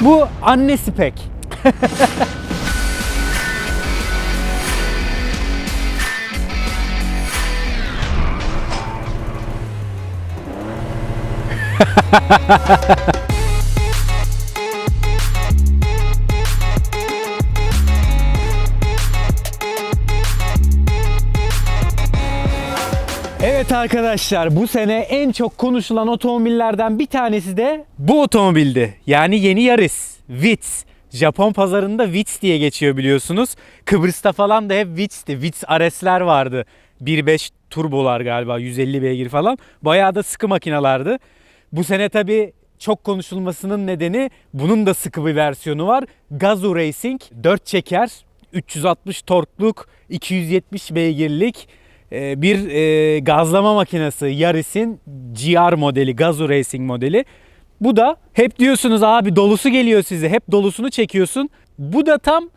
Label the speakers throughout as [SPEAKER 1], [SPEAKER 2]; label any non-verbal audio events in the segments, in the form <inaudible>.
[SPEAKER 1] Bu annesi pek. <laughs> Evet arkadaşlar bu sene en çok konuşulan otomobillerden bir tanesi de bu otomobildi. Yani yeni Yaris. Vitz. Japon pazarında Vitz diye geçiyor biliyorsunuz. Kıbrıs'ta falan da hep Vitz'ti. Vitz RS'ler vardı. 1.5 turbolar galiba 150 beygir falan. Bayağı da sıkı makinalardı. Bu sene tabi çok konuşulmasının nedeni bunun da sıkı bir versiyonu var. Gazoo Racing 4 çeker 360 torkluk 270 beygirlik bir e, gazlama makinesi Yaris'in GR modeli, Gazoo Racing modeli. Bu da hep diyorsunuz abi dolusu geliyor size. Hep dolusunu çekiyorsun. Bu da tam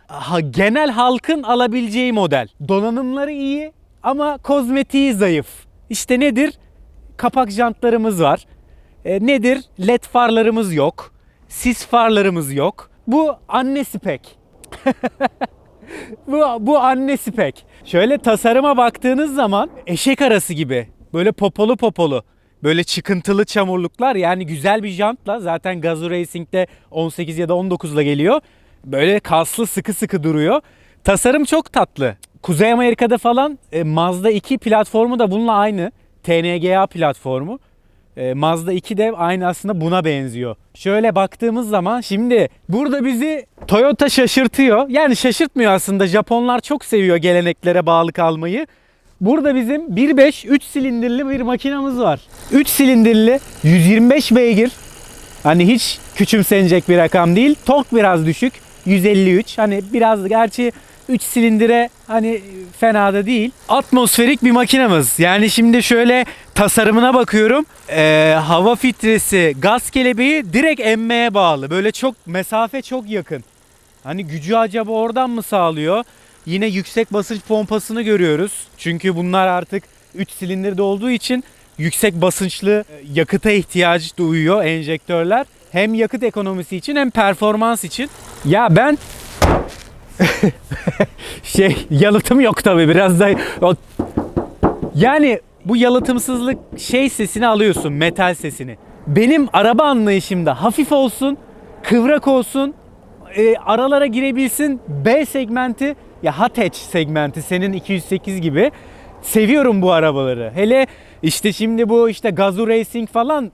[SPEAKER 1] genel halkın alabileceği model. Donanımları iyi ama kozmetiği zayıf. İşte nedir? Kapak jantlarımız var. E, nedir? LED farlarımız yok. Sis farlarımız yok. Bu annesi pek. <laughs> bu, bu annesi pek. Şöyle tasarıma baktığınız zaman eşek arası gibi. Böyle popolu popolu. Böyle çıkıntılı çamurluklar yani güzel bir jantla zaten Gazoo Racing'de 18 ya da 19'la geliyor. Böyle kaslı sıkı sıkı duruyor. Tasarım çok tatlı. Kuzey Amerika'da falan e, Mazda 2 platformu da bununla aynı. TNGA platformu. E, Mazda 2 de aynı aslında buna benziyor. Şöyle baktığımız zaman şimdi burada bizi Toyota şaşırtıyor. Yani şaşırtmıyor aslında. Japonlar çok seviyor geleneklere bağlı kalmayı. Burada bizim 1.5 3 silindirli bir makinamız var. 3 silindirli 125 beygir. Hani hiç küçümsenecek bir rakam değil. Tork biraz düşük. 153. Hani biraz gerçi 3 silindire hani fena da değil. Atmosferik bir makinamız. Yani şimdi şöyle tasarımına bakıyorum. Ee, hava filtresi, gaz kelebeği direkt emmeye bağlı. Böyle çok mesafe çok yakın. Hani gücü acaba oradan mı sağlıyor? Yine yüksek basınç pompasını görüyoruz. Çünkü bunlar artık 3 silindirde olduğu için yüksek basınçlı e, yakıta ihtiyaç duyuyor enjektörler. Hem yakıt ekonomisi için hem performans için. Ya ben <laughs> şey yalıtım yok tabii biraz da yani bu yalıtımsızlık şey sesini alıyorsun metal sesini. Benim araba anlayışımda hafif olsun, kıvrak olsun, e, aralara girebilsin B segmenti ya hatch segmenti senin 208 gibi seviyorum bu arabaları. Hele işte şimdi bu işte Gazoo Racing falan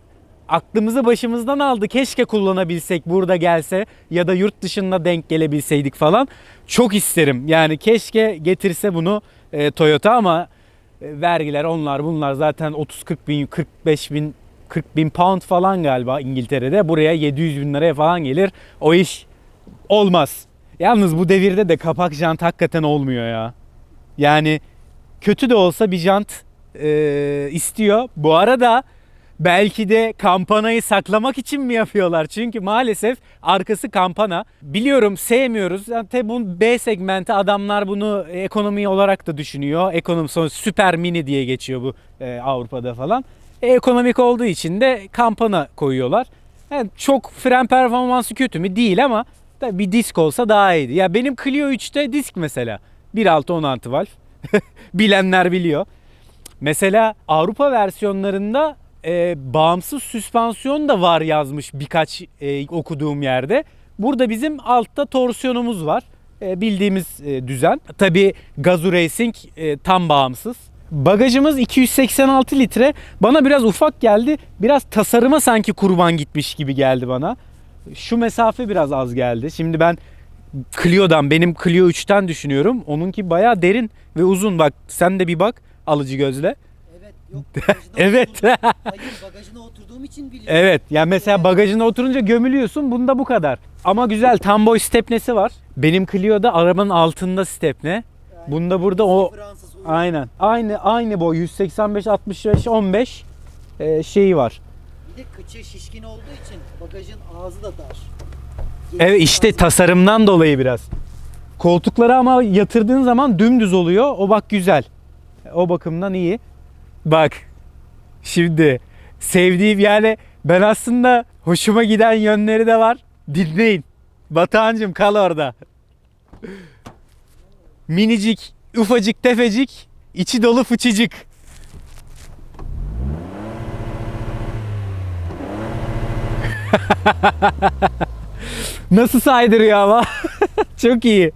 [SPEAKER 1] aklımızı başımızdan aldı. Keşke kullanabilsek burada gelse ya da yurt dışında denk gelebilseydik falan. Çok isterim. Yani keşke getirse bunu e, Toyota ama vergiler onlar bunlar zaten 30-40 bin 45 bin 40 bin pound falan galiba İngiltere'de. Buraya 700 bin liraya falan gelir. O iş olmaz. Yalnız bu devirde de kapak jant hakikaten olmuyor ya. Yani kötü de olsa bir jant e, istiyor. Bu arada belki de kampanayı saklamak için mi yapıyorlar? Çünkü maalesef arkası kampana. Biliyorum sevmiyoruz. Yani bu B segmenti adamlar bunu ekonomi olarak da düşünüyor. Ekonomi sonra süper mini diye geçiyor bu e, Avrupa'da falan. E, ekonomik olduğu için de kampana koyuyorlar. Yani çok fren performansı kötü mü? Değil ama bir disk olsa daha iyiydi. Ya benim Clio 3'te disk mesela. 1.6 16 valve. <laughs> Bilenler biliyor. Mesela Avrupa versiyonlarında e, bağımsız süspansiyon da var yazmış birkaç e, okuduğum yerde. Burada bizim altta torsiyonumuz var. E, bildiğimiz e, düzen. Tabi Gazoo Racing e, tam bağımsız. Bagajımız 286 litre. Bana biraz ufak geldi. Biraz tasarıma sanki kurban gitmiş gibi geldi bana. Şu mesafe biraz az geldi. Şimdi ben Clio'dan benim Clio 3'ten düşünüyorum. Onunki bayağı derin ve uzun. Bak sen de bir bak alıcı gözle.
[SPEAKER 2] Evet yok <laughs> bagajına
[SPEAKER 1] Evet.
[SPEAKER 2] oturdum. Hayır bagajına oturduğum için biliyorum.
[SPEAKER 1] Evet. Yani mesela bagajına oturunca gömülüyorsun. Bunda bu kadar. Ama güzel tam boy stepnesi var. Benim Clio'da arabanın altında stepne.
[SPEAKER 2] Yani
[SPEAKER 1] Bunda burada o
[SPEAKER 2] Fransız uyum.
[SPEAKER 1] aynen. Aynı aynı boy 185 65 15 e, şeyi var.
[SPEAKER 2] Bir de kıçı şişkin olduğu için bagajın ağzı da dar.
[SPEAKER 1] Evet işte tasarımdan dolayı biraz. Koltukları ama yatırdığın zaman dümdüz oluyor. O bak güzel. O bakımdan iyi. Bak şimdi sevdiğim yani ben aslında hoşuma giden yönleri de var. Dinleyin. Batuhan'cım kal orada. Minicik, ufacık, tefecik, içi dolu fıçıcık. <laughs> Nasıl saydırıyor ama? <laughs> Çok iyi.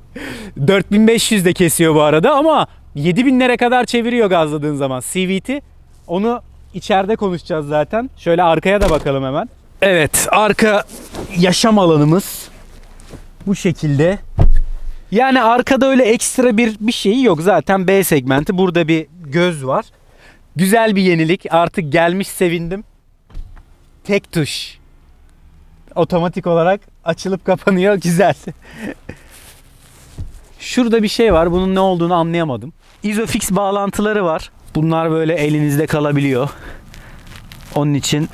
[SPEAKER 1] 4500 de kesiyor bu arada ama 7000'lere kadar çeviriyor gazladığın zaman. CVT onu içeride konuşacağız zaten. Şöyle arkaya da bakalım hemen. Evet arka yaşam alanımız bu şekilde. Yani arkada öyle ekstra bir bir şeyi yok. Zaten B segmenti. Burada bir göz var. Güzel bir yenilik. Artık gelmiş sevindim. Tek tuş. Otomatik olarak açılıp kapanıyor. <laughs> Güzel. Şurada bir şey var. Bunun ne olduğunu anlayamadım. Isofix bağlantıları var. Bunlar böyle elinizde kalabiliyor. Onun için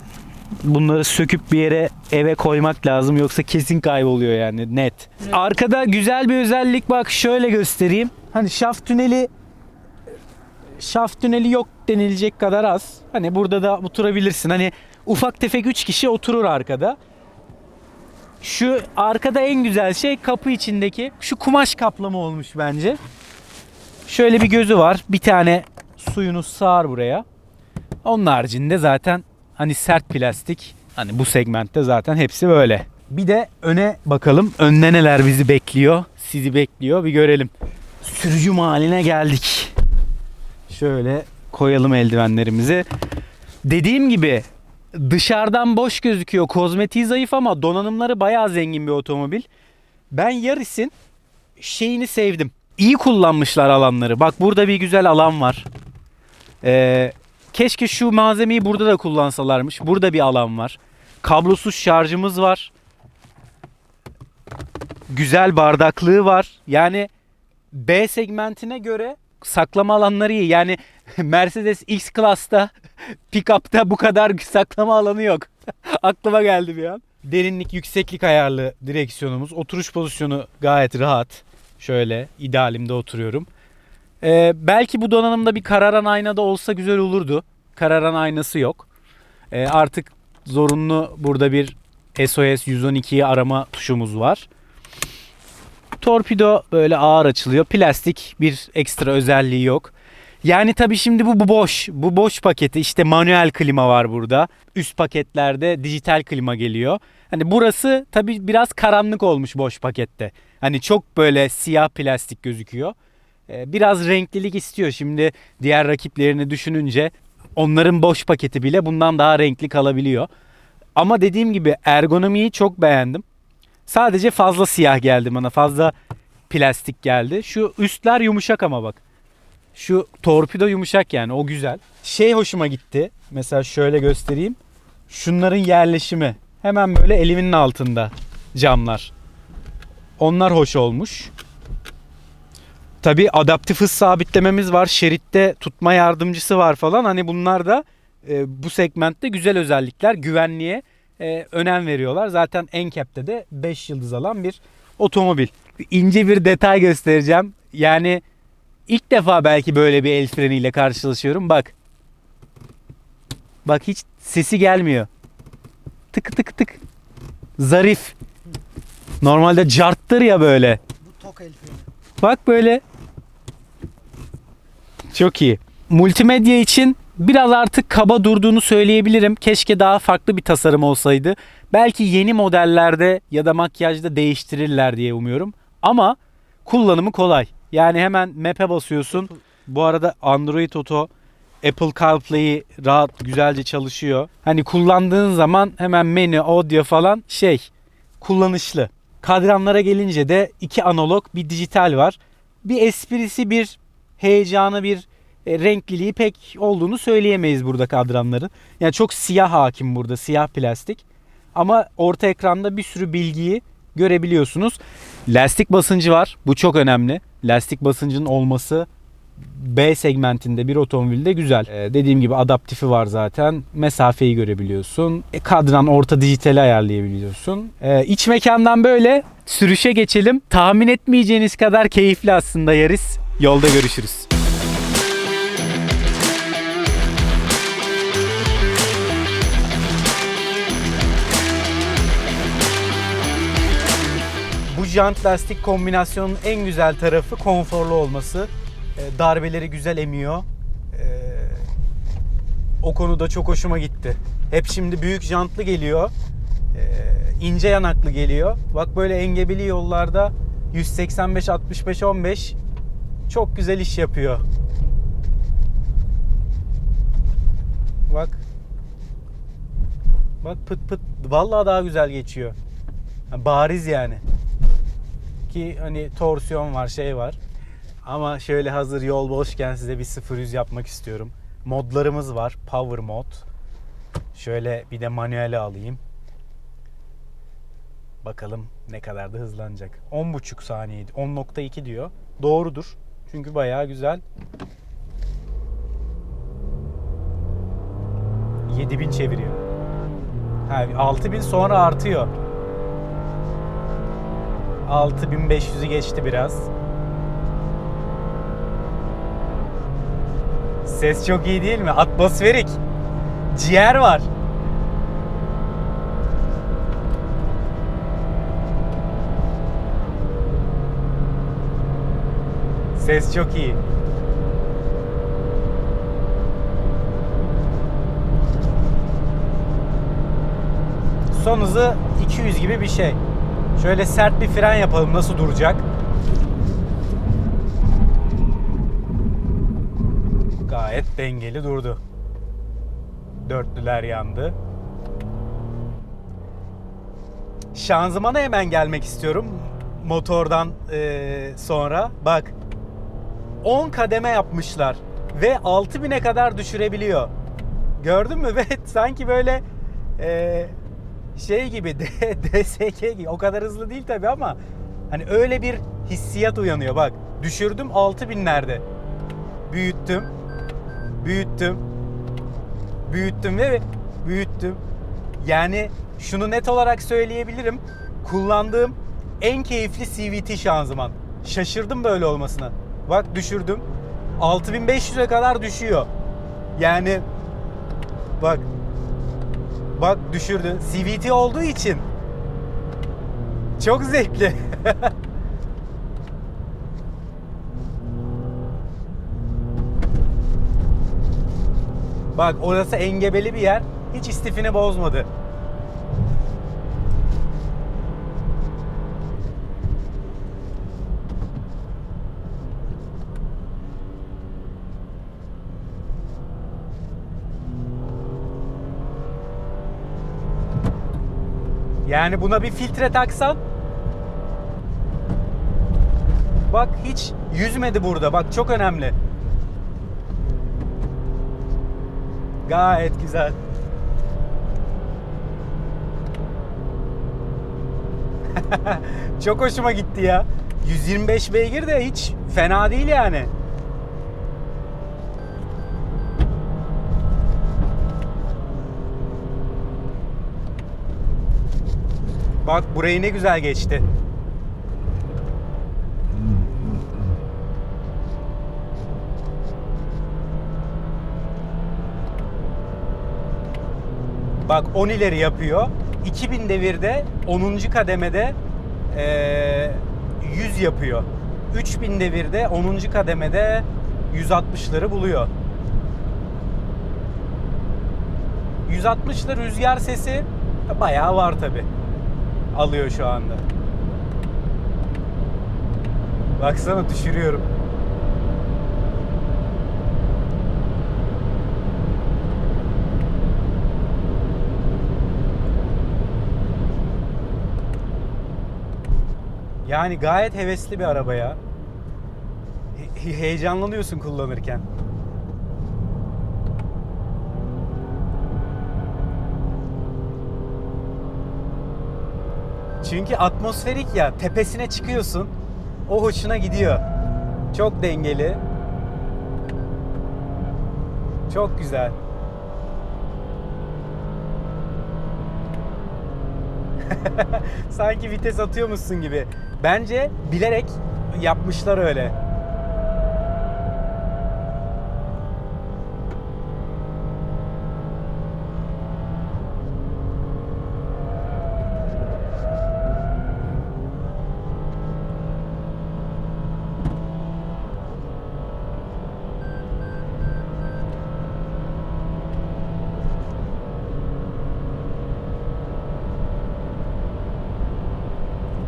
[SPEAKER 1] bunları söküp bir yere eve koymak lazım yoksa kesin kayboluyor yani net. Arkada güzel bir özellik bak şöyle göstereyim. Hani şaft tüneli şaft tüneli yok denilecek kadar az. Hani burada da oturabilirsin. Hani ufak tefek 3 kişi oturur arkada. Şu arkada en güzel şey kapı içindeki şu kumaş kaplama olmuş bence. Şöyle bir gözü var. Bir tane suyunu sığar buraya. Onun haricinde zaten hani sert plastik. Hani bu segmentte zaten hepsi böyle. Bir de öne bakalım. Önde neler bizi bekliyor. Sizi bekliyor. Bir görelim. Sürücü haline geldik. Şöyle koyalım eldivenlerimizi. Dediğim gibi dışarıdan boş gözüküyor. Kozmetiği zayıf ama donanımları bayağı zengin bir otomobil. Ben Yaris'in şeyini sevdim. İyi kullanmışlar alanları. Bak burada bir güzel alan var. Ee, keşke şu malzemeyi burada da kullansalarmış. Burada bir alan var. Kablosuz şarjımız var. Güzel bardaklığı var. Yani B segmentine göre saklama alanları iyi. Yani <laughs> Mercedes X Class'ta <laughs> pick-up'ta bu kadar <laughs> saklama alanı yok. Aklıma geldi bir an. Derinlik, yükseklik ayarlı direksiyonumuz. Oturuş pozisyonu gayet rahat. Şöyle idealimde oturuyorum. Ee, belki bu donanımda bir kararan aynada olsa güzel olurdu. Kararan aynası yok. Ee, artık zorunlu burada bir SOS 112'yi arama tuşumuz var. Torpido böyle ağır açılıyor. Plastik bir ekstra özelliği yok. Yani tabii şimdi bu, bu boş. Bu boş paketi. İşte manuel klima var burada. Üst paketlerde dijital klima geliyor. Hani burası tabii biraz karanlık olmuş boş pakette. Hani çok böyle siyah plastik gözüküyor. Ee, Biraz renklilik istiyor. Şimdi diğer rakiplerini düşününce onların boş paketi bile bundan daha renkli kalabiliyor. Ama dediğim gibi ergonomiyi çok beğendim. Sadece fazla siyah geldi bana. Fazla plastik geldi. Şu üstler yumuşak ama bak. Şu torpido yumuşak yani o güzel. Şey hoşuma gitti. Mesela şöyle göstereyim. Şunların yerleşimi. Hemen böyle elimin altında camlar. Onlar hoş olmuş. Tabi adaptif hız sabitlememiz var. Şeritte tutma yardımcısı var falan. Hani bunlar da e, bu segmentte güzel özellikler. Güvenliğe e, önem veriyorlar. Zaten NCAP'te de 5 yıldız alan bir otomobil. İnce bir detay göstereceğim. Yani ilk defa belki böyle bir el freniyle karşılaşıyorum. Bak. Bak hiç sesi gelmiyor. Tık tık tık. Zarif. Normalde carttır ya böyle.
[SPEAKER 2] Bu tok el freni.
[SPEAKER 1] Bak böyle. Çok iyi. Multimedya için biraz artık kaba durduğunu söyleyebilirim. Keşke daha farklı bir tasarım olsaydı. Belki yeni modellerde ya da makyajda değiştirirler diye umuyorum. Ama kullanımı kolay. Yani hemen map'e basıyorsun. Bu arada Android Auto Apple CarPlay'i rahat güzelce çalışıyor. Hani kullandığın zaman hemen menü, audio falan şey kullanışlı. Kadranlara gelince de iki analog bir dijital var. Bir esprisi bir heyecanı bir e, renkliliği pek olduğunu söyleyemeyiz burada kadranların. Yani çok siyah hakim burada siyah plastik. Ama orta ekranda bir sürü bilgiyi görebiliyorsunuz. Lastik basıncı var. Bu çok önemli. Lastik basıncının olması B segmentinde bir otomobilde güzel. Ee, dediğim gibi adaptifi var zaten. Mesafeyi görebiliyorsun. E, kadran orta dijitali ayarlayabiliyorsun. Ee, iç mekandan böyle sürüşe geçelim. Tahmin etmeyeceğiniz kadar keyifli aslında Yaris. Yolda görüşürüz. jant lastik kombinasyonun en güzel tarafı konforlu olması. E, darbeleri güzel emiyor. E, o konuda çok hoşuma gitti. Hep şimdi büyük jantlı geliyor. E, ince yanaklı geliyor. Bak böyle engebeli yollarda 185 65 15 çok güzel iş yapıyor. Bak. Bak pıt pıt vallahi daha güzel geçiyor. Bariz yani. Ki hani torsiyon var, şey var. Ama şöyle hazır yol boşken size bir 0-100 yapmak istiyorum. Modlarımız var. Power mod. Şöyle bir de manueli alayım. Bakalım ne kadar da hızlanacak. 10.5 saniyeydi. 10.2 diyor. Doğrudur. Çünkü bayağı güzel. 7000 çeviriyor. Ha, 6000 sonra artıyor. 6500'ü geçti biraz. Ses çok iyi değil mi? Atmosferik. Ciğer var. Ses çok iyi. Son hızı 200 gibi bir şey. Şöyle sert bir fren yapalım nasıl duracak? Gayet dengeli durdu. Dörtlüler yandı. Şanzımana hemen gelmek istiyorum. Motordan eee, sonra. Bak 10 kademe yapmışlar ve 6000'e kadar düşürebiliyor. Gördün mü? <laughs> Ve sanki böyle eee, şey gibi <laughs> DSG gibi o kadar hızlı değil tabi ama hani öyle bir hissiyat uyanıyor bak düşürdüm 6000'lerde büyüttüm büyüttüm. Büyüttüm ve büyüttüm. Yani şunu net olarak söyleyebilirim. Kullandığım en keyifli CVT şanzıman. Şaşırdım böyle olmasına. Bak düşürdüm. 6500'e kadar düşüyor. Yani bak Bak düşürdü. CVT olduğu için çok zevkli. <laughs> Bak orası engebeli bir yer. Hiç istifini bozmadı. Yani buna bir filtre taksan Bak hiç yüzmedi burada. Bak çok önemli. Gayet güzel. <laughs> çok hoşuma gitti ya. 125 beygir de hiç fena değil yani. Bak burayı ne güzel geçti. Bak 10 ileri yapıyor. 2000 devirde 10. kademede eee 100 yapıyor. 3000 devirde 10. kademede 160'ları buluyor. 160'lı rüzgar sesi bayağı var tabi. Alıyor şu anda. Baksana düşürüyorum. Yani gayet hevesli bir araba ya. He- heyecanlanıyorsun kullanırken. Çünkü atmosferik ya tepesine çıkıyorsun. O hoşuna gidiyor. Çok dengeli. Çok güzel. <laughs> Sanki vites atıyormuşsun gibi. Bence bilerek yapmışlar öyle.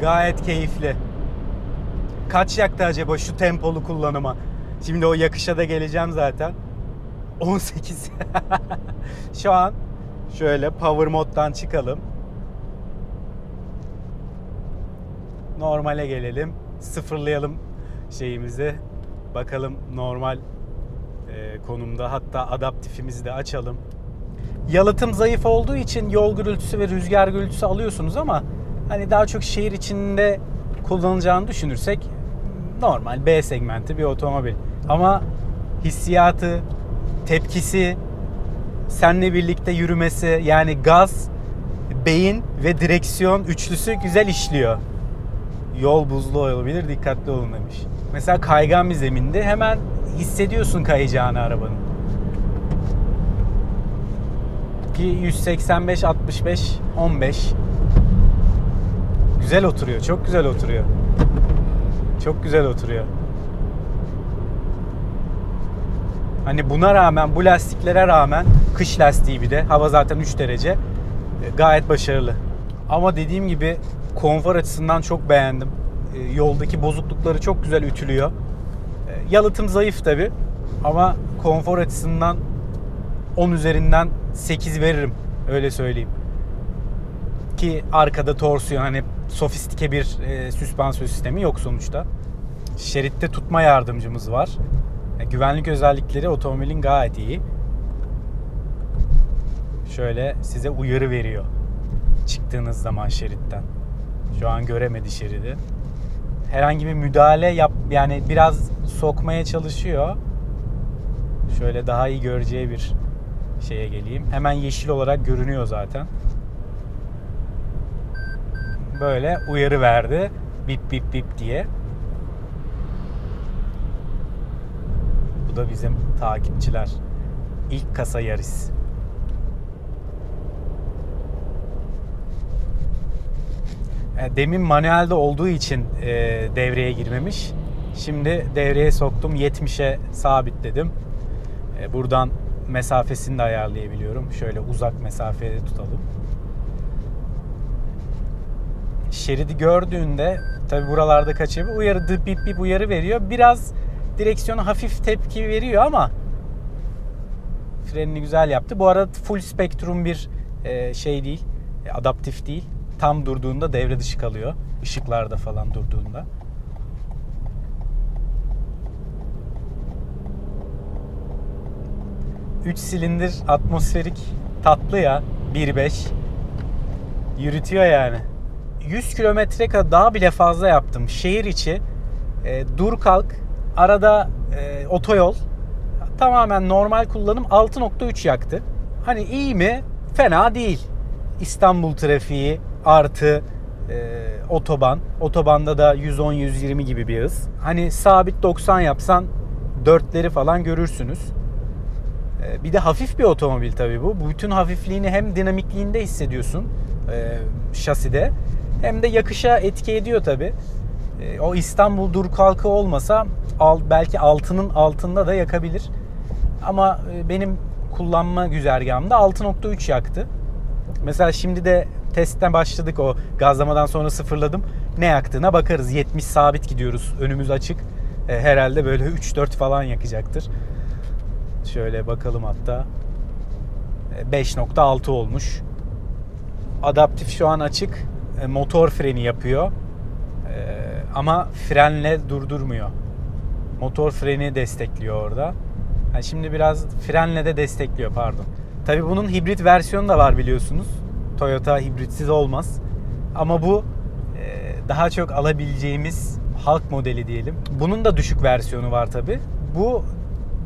[SPEAKER 1] Gayet keyifli. Kaç yaktı acaba şu tempolu kullanıma? Şimdi o yakışa da geleceğim zaten. <laughs> 18. <laughs> şu an şöyle power moddan çıkalım. Normale gelelim. Sıfırlayalım şeyimizi. Bakalım normal e, konumda. Hatta adaptifimizi de açalım. Yalıtım zayıf olduğu için yol gürültüsü ve rüzgar gürültüsü alıyorsunuz ama hani daha çok şehir içinde kullanılacağını düşünürsek normal B segmenti bir otomobil. Ama hissiyatı, tepkisi, seninle birlikte yürümesi yani gaz, beyin ve direksiyon üçlüsü güzel işliyor. Yol buzlu olabilir dikkatli olun demiş. Mesela kaygan bir zeminde hemen hissediyorsun kayacağını arabanın. Ki 185 65 15 güzel oturuyor. Çok güzel oturuyor. Çok güzel oturuyor. Hani buna rağmen bu lastiklere rağmen kış lastiği bir de hava zaten 3 derece e, gayet başarılı. Ama dediğim gibi konfor açısından çok beğendim. E, Yoldaki bozuklukları çok güzel ütülüyor. E, Yalıtım zayıf tabi ama konfor açısından 10 üzerinden 8 veririm öyle söyleyeyim. Ki arkada torsiyon hani sofistike bir e, süspansiyon sistemi yok sonuçta. Şeritte tutma yardımcımız var. E, güvenlik özellikleri otomobilin gayet iyi. Şöyle size uyarı veriyor. Çıktığınız zaman şeritten. Şu an göremedi şeridi. Herhangi bir müdahale yap yani biraz sokmaya çalışıyor. Şöyle daha iyi göreceği bir şeye geleyim. Hemen yeşil olarak görünüyor zaten. Böyle uyarı verdi. Bip bip bip diye. Bu da bizim takipçiler. İlk kasa Yaris. E, Demin manuelde olduğu için e, devreye girmemiş. Şimdi devreye soktum. 70'e sabitledim. E, buradan mesafesini de ayarlayabiliyorum. Şöyle uzak mesafede tutalım. Şeridi gördüğünde tabi buralarda kaçıyor. Uyarı dıp bip bip uyarı veriyor. Biraz direksiyona hafif tepki veriyor ama frenini güzel yaptı. Bu arada full spektrum bir e, şey değil. e, Adaptif değil. Tam durduğunda devre dışı kalıyor. Işıklarda falan durduğunda. Üç silindir atmosferik tatlı ya 1.5 yürütüyor yani. 100 kilometre kadar daha bile fazla yaptım. Şehir içi e, dur kalk arada e, otoyol tamamen normal kullanım 6.3 yaktı. Hani iyi mi? Fena değil. İstanbul trafiği artı e, otoban. Otobanda da 110-120 gibi bir hız. Hani sabit 90 yapsan dörtleri falan görürsünüz. E, bir de hafif bir otomobil tabii bu. Bütün hafifliğini hem dinamikliğinde hissediyorsun e, şaside hem de yakışa etki ediyor tabii. E, o İstanbul dur kalkı olmasa belki altının altında da yakabilir. Ama e, benim kullanma güzergahımda 6.3 yaktı. Mesela şimdi de testten başladık o gazlamadan sonra sıfırladım. Ne yaktığına bakarız. 70 sabit gidiyoruz. Önümüz açık. E, herhalde böyle 3-4 falan yakacaktır. Şöyle bakalım hatta. E, 5.6 olmuş. Adaptif şu an açık. E, motor freni yapıyor. E, ama frenle durdurmuyor. Motor freni destekliyor orada. Yani şimdi biraz frenle de destekliyor pardon. Tabii bunun hibrit versiyonu da var biliyorsunuz. Toyota hibritsiz olmaz. Ama bu e, daha çok alabileceğimiz halk modeli diyelim. Bunun da düşük versiyonu var tabii. Bu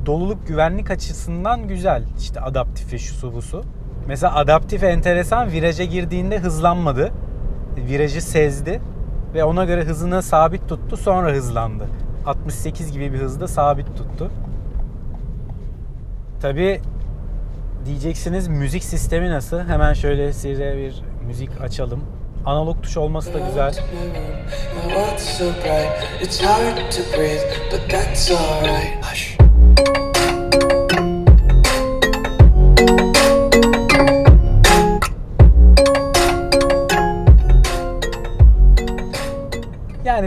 [SPEAKER 1] doluluk güvenlik açısından güzel. İşte adaptifi şusu busu. Mesela adaptif enteresan viraja girdiğinde hızlanmadı. Virajı sezdi ve ona göre hızını sabit tuttu sonra hızlandı. 68 gibi bir hızda sabit tuttu. Tabi diyeceksiniz müzik sistemi nasıl? Hemen şöyle size bir müzik açalım. Analog tuş olması da güzel.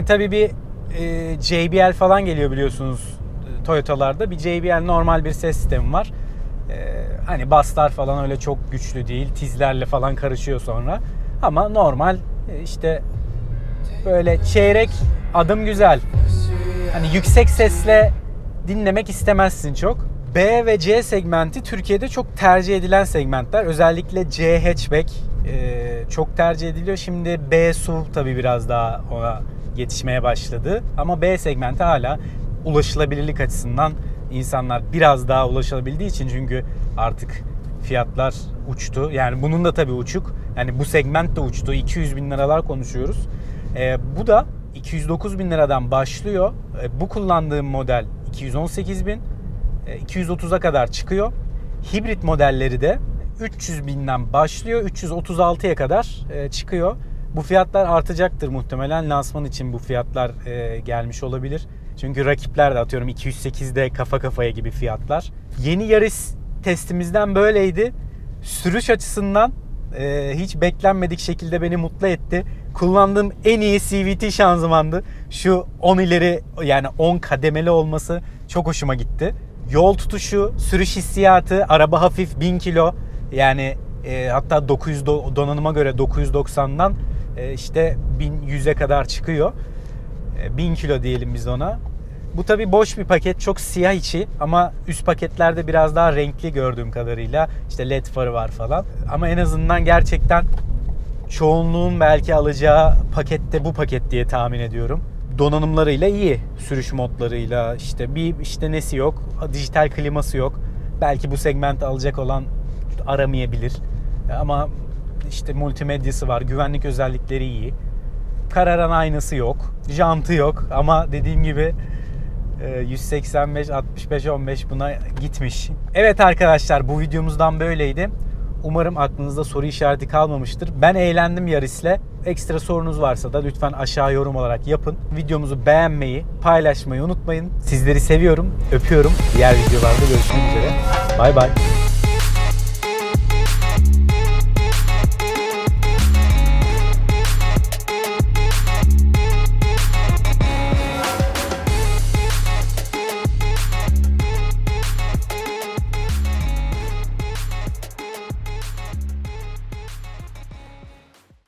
[SPEAKER 1] Tabii bir e, JBL falan geliyor biliyorsunuz e, Toyota'larda. Bir JBL normal bir ses sistemi var. E, hani baslar falan öyle çok güçlü değil. Tizlerle falan karışıyor sonra. Ama normal e, işte böyle çeyrek adım güzel. Hani yüksek sesle dinlemek istemezsin çok. B ve C segmenti Türkiye'de çok tercih edilen segmentler. Özellikle C hatchback e, çok tercih ediliyor. Şimdi B SUV tabii biraz daha ona yetişmeye başladı. Ama B segmenti hala ulaşılabilirlik açısından insanlar biraz daha ulaşılabildiği için çünkü artık fiyatlar uçtu. Yani bunun da tabii uçuk. Yani bu segment de uçtu. 200 bin liralar konuşuyoruz. E, bu da 209 bin liradan başlıyor. E, bu kullandığım model 218 bin. E, 230'a kadar çıkıyor. Hibrit modelleri de 300 binden başlıyor. 336'ya kadar e, çıkıyor. Bu fiyatlar artacaktır muhtemelen. Lansman için bu fiyatlar e, gelmiş olabilir. Çünkü rakipler de atıyorum 208'de kafa kafaya gibi fiyatlar. Yeni Yaris testimizden böyleydi. Sürüş açısından e, hiç beklenmedik şekilde beni mutlu etti. Kullandığım en iyi CVT şanzımandı. Şu 10 ileri yani 10 kademeli olması çok hoşuma gitti. Yol tutuşu, sürüş hissiyatı, araba hafif 1000 kilo yani e, hatta 900 do- donanıma göre 990'dan e, işte 1100'e kadar çıkıyor. E, 1000 kilo diyelim biz ona. Bu tabi boş bir paket. Çok siyah içi ama üst paketlerde biraz daha renkli gördüğüm kadarıyla. İşte led farı var falan. Ama en azından gerçekten çoğunluğun belki alacağı pakette bu paket diye tahmin ediyorum. Donanımlarıyla iyi. Sürüş modlarıyla işte bir işte nesi yok. Dijital kliması yok. Belki bu segment alacak olan aramayabilir. Ama işte multimedyası var. Güvenlik özellikleri iyi. Kararan aynası yok. Jantı yok ama dediğim gibi e, 185 65 15 buna gitmiş. Evet arkadaşlar bu videomuzdan böyleydi. Umarım aklınızda soru işareti kalmamıştır. Ben eğlendim Yaris'le. Ekstra sorunuz varsa da lütfen aşağı yorum olarak yapın. Videomuzu beğenmeyi, paylaşmayı unutmayın. Sizleri seviyorum, öpüyorum. Diğer videolarda görüşmek üzere. Bay bay.